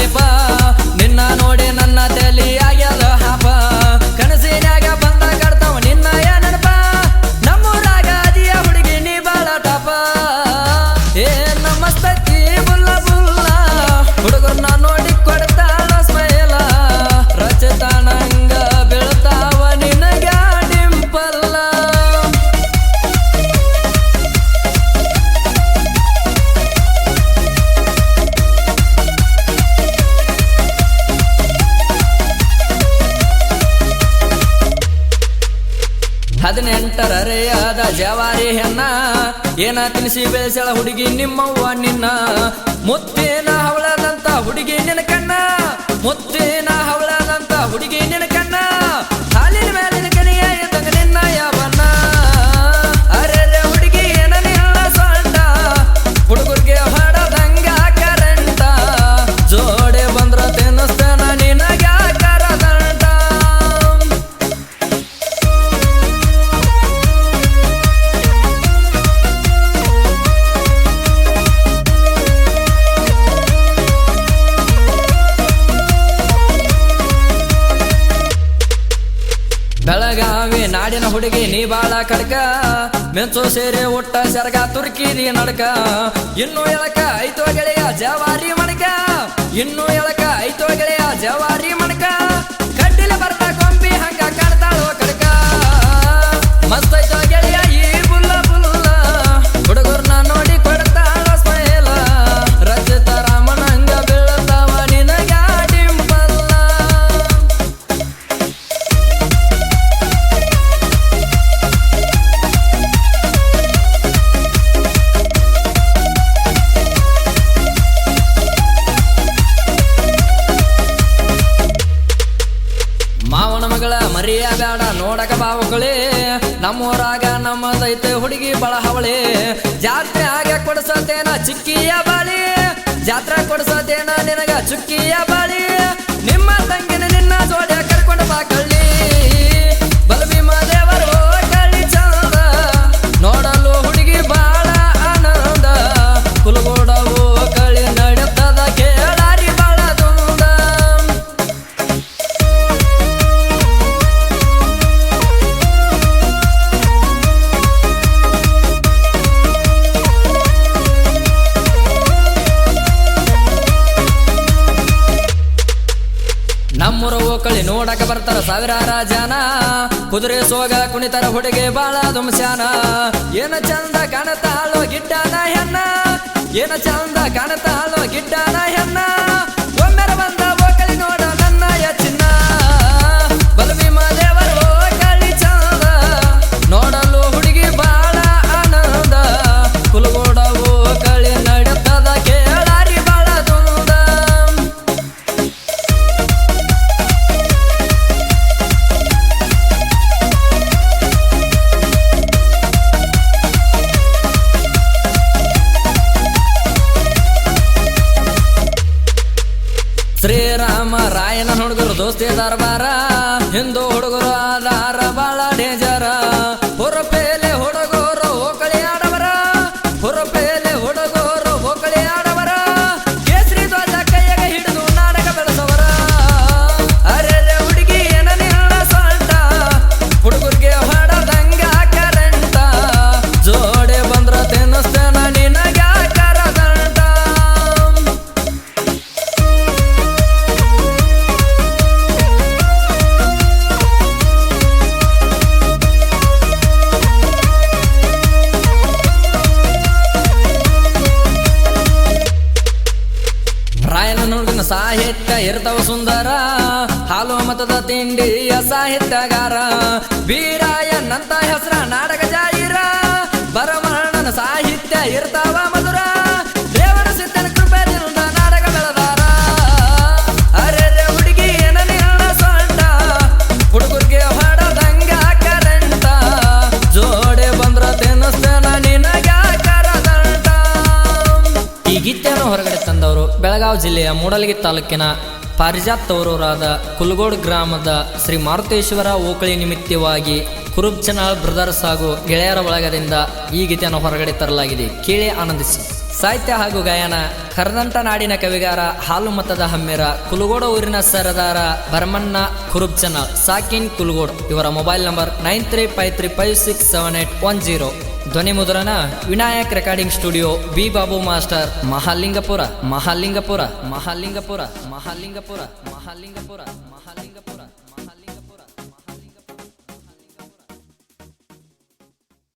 ನಿನ್ನ ಹದಿನೆಂಟರ ರೇಯಾದ ಜವಾರಿ ಹೆಣ್ಣ ಏನ ತಿನಿಸಿ ಬೆಳೆಸಳ ಹುಡುಗಿ ನಿಮ್ಮವ್ವ ನಿನ್ನ ಮುತ್ತೇನ ನಾಡಿನ ಹುಡುಗಿ ನೀ ಬಾಳ ಕಡ್ಕ. ಮೆಂಚು ಸೇರಿ ಒಟ್ಟ ಸೆರಗ ನೀ ನಡ್ಕ. ಇನ್ನು ಎಳಕ ಐತೋ ಗೆಳೆಯ ಜವಾರಿ ಮಣಕ ಇನ್ನು ಎಳಕ ಐತೋ ಗೆಳೆಯ ಜವಾರಿ ನೋಡಕ ಬಾವುಗಳೇ ನಮ್ಮೂರಾಗ ನಮ್ಮದೈತೆ ಹುಡುಗಿ ಬಳ ಹವಳೆ. ಜಾತ್ರೆ ಆಗ ಕೊಡ್ಸತೇನ ಚಿಕ್ಕಿಯ ಬಾಳಿ, ಜಾತ್ರೆ ಕೊಡ್ಸತೇನ ನಿನಗ ಚುಕ್ಕಿಯ ಬಾಳಿ. ನಿಮ್ಮ ತಂಗಿನ ನಿನ್ನ ಜೋಡಿಯ ಕರ್ಕೊಂಡು ಬಾ ನಮ್ಮೂರ ಓಕಳಿ ನೋಡಕ ಬರ್ತಾರ ಸಾವಿರಾರ ಜನ. ಕುದುರೆ ಸೋಗ ಕುಣಿತರ ಹುಡುಗಿ ಬಾಳ ದುಮಸ್ಯಾನ ಏನ ಚಂದ ಕಾಣತಾಳೋ ಗಿಡ್ಡನ ಹೆಣ್ಣ. ಏನ ಚಂದ ಕಾಣತಾಳೋ ಗಿಡ್ಡನ ಹೆಣ್ಣ. ರಾಯನ ಹುಡುಗರು ದೋಸ್ತಿ ದರ್ಬಾರ ಹಿಂದೂ ಹುಡುಗರು ಆಧಾರ ಬಾಳ. ಸಾಹಿತ್ಯ ಇರ್ತಾವ ಸುಂದರ. ಹಾಲು ಮತದ ತಿಂಡಿಯ ಸಾಹಿತ್ಯಗಾರ. ವೀರಾಯನಂತ ಹೆಸರ ನಾಟಕ ಜಾಯಿರ ಬರಮಣ್ಣನ ಸಾಹಿತ್ಯ ಇರ್ತಾವ ಮಧುರ. ಬೆಳಗಾವಿ ಜಿಲ್ಲೆಯ ಮೂಡಲಗಿ ತಾಲೂಕಿನ ಪಾರಿಜಾತ್ ತವರೂರಾದ ಕುಲಗೋಡ್ ಗ್ರಾಮದ ಶ್ರೀ ಮಾರುತೇಶ್ವರ ಓಕಳಿ ನಿಮಿತ್ತವಾಗಿ ಕುರುಬ್ ಚಾನಲ್ ಬ್ರದರ್ಸ್ ಹಾಗೂ ಗೆಳೆಯರ ಬಳಗದಿಂದ ಈ ಗೀತೆಯನ್ನು ಹೊರಗಡೆ ತರಲಾಗಿದೆ. ಕೇಳಿ ಆನಂದಿಸಿ. ಸಾಹಿತ್ಯ ಹಾಗೂ ಗಾಯನ, ಕರದಂತ ನಾಡಿನ ಕವಿಗಾರ, ಹಾಲು ಮತದ ಹಮ್ಮಿರ, ಕುಲಗೋಡ ಊರಿನ ಸರದಾರ ಭರಮಣ್ಣ ಕುರುಬ್ ಚಾನಲ್ ಸಾಕಿನ್ ಕುಲಗೋಡ್. ಇವರ mobile number nine three five three five six seven eight one zero. ಧ್ವನಿ ಮುದ್ರಣ Vinayak recording studio B Babu master Mahalingapura Mahalingapura Mahalingapura Mahalingapura Mahalingapura Mahalingapura.